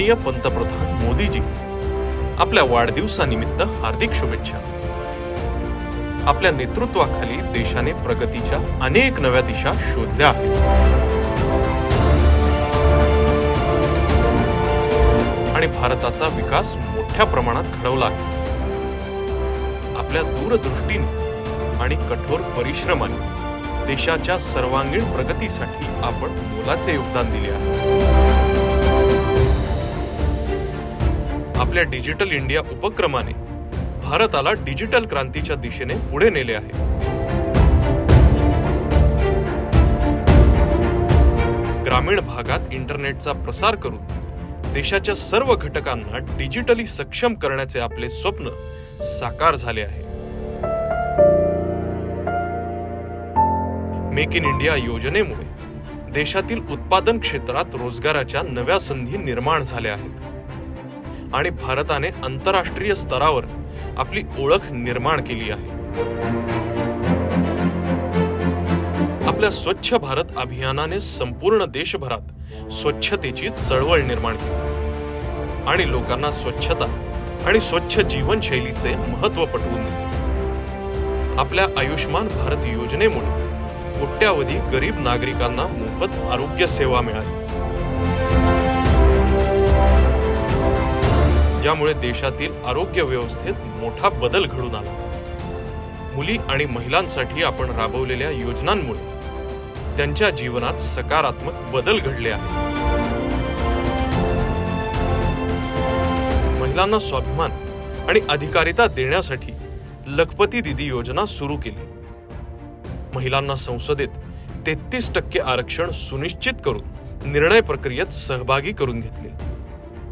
माननीय पंतप्रधान मोदीजी आपल्या वाढदिवसानिमित्त हार्दिक शुभेच्छा. आपल्या नेतृत्वाखाली देशाने प्रगतीच्या अनेक नव्या दिशा शोधल्या आहेत. आणि भारताचा विकास मोठ्या प्रमाणात घडवला आहे. आपल्या दूरदृष्टीने आणि कठोर परिश्रमाने देशाच्या सर्वांगीण प्रगतीसाठी आपण मोलाचे योगदान दिले आहे. आपल्या डिजिटल इंडिया उपक्रमाने भारताला डिजिटल क्रांतीच्या दिशेने पुढे नेले आहे. ग्रामीण भागात इंटरनेटचा प्रसार करून देशाच्या सर्व घटकांना डिजिटली सक्षम करण्याचे आपले स्वप्न साकार झाले आहे. मेक इन इंडिया योजनेमुळे देशातील उत्पादन क्षेत्रात रोजगाराच्या नव्या संधी निर्माण झाल्या आहेत. आणि भारताने आंतरराष्ट्रीय स्तरावर आपली ओळख निर्माण केली आहे. आपल्या स्वच्छ भारत अभियानाने संपूर्ण देशभरात स्वच्छतेची चळवळ निर्माण केली. आणि लोकांना स्वच्छता आणि स्वच्छ जीवनशैलीचे महत्त्व पटवून दिले. आपल्या आयुष्यमान भारत योजनेमुळे कोट्यावधी गरीब नागरिकांना मोफत आरोग्य सेवा मिळाली. ज्यामुळे देशातील आरोग्य व्यवस्थेत मोठा बदल घडून आला. मुली आणि महिलांसाठी आपण राबवलेल्या योजनांमुळे त्यांच्या जीवनात सकारात्मक बदल घडले आहेत. महिलांना स्वाभिमान आणि अधिकारिता देण्यासाठी लखपती दिदी योजना सुरू केली. महिलांना संसदेत तेहतीस टक्के आरक्षण सुनिश्चित करून निर्णय प्रक्रियेत सहभागी करून घेतले.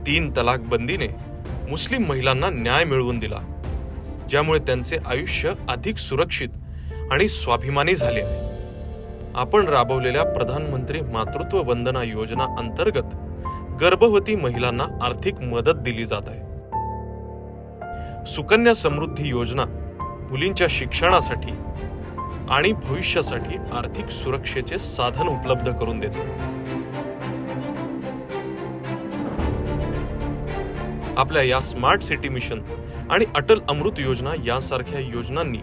तीन तलाक बंदीने मुस्लिम महिलांना न्याय मिळवून दिला. ज्यामुळे त्यांचे आयुष्य अधिक सुरक्षित आणि स्वाभिमानी झाले. आहे आपण राबवलेल्या प्रधानमंत्री मातृत्व वंदना योजना अंतर्गत गर्भवती महिलांना आर्थिक मदत दिली जात आहे. सुकन्या समृद्धी योजना मुलींच्या शिक्षणासाठी आणि भविष्यासाठी आर्थिक सुरक्षेचे साधन उपलब्ध करून देते. आपल्या या स्मार्ट सिटी मिशन आणि अटल अमृत योजना यासारख्या योजनांनी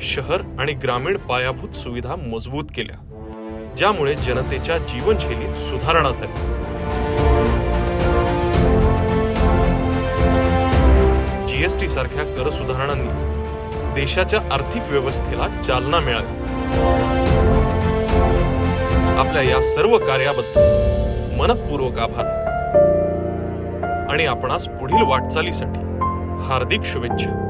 शहर आणि ग्रामीण पायाभूत सुविधा मजबूत केल्या ज्यामुळे जनतेच्या जीवनशैलीत सुधारणा झाली. जीएसटी सारख्या कर सुधारणांनी देशाच्या आर्थिक व्यवस्थेला चालना मिळाली. आपल्या या सर्व कार्याबद्दल मनपूर्वक आभार. आणि आपणास पुढील वाटचालीसाठी हार्दिक शुभेच्छा.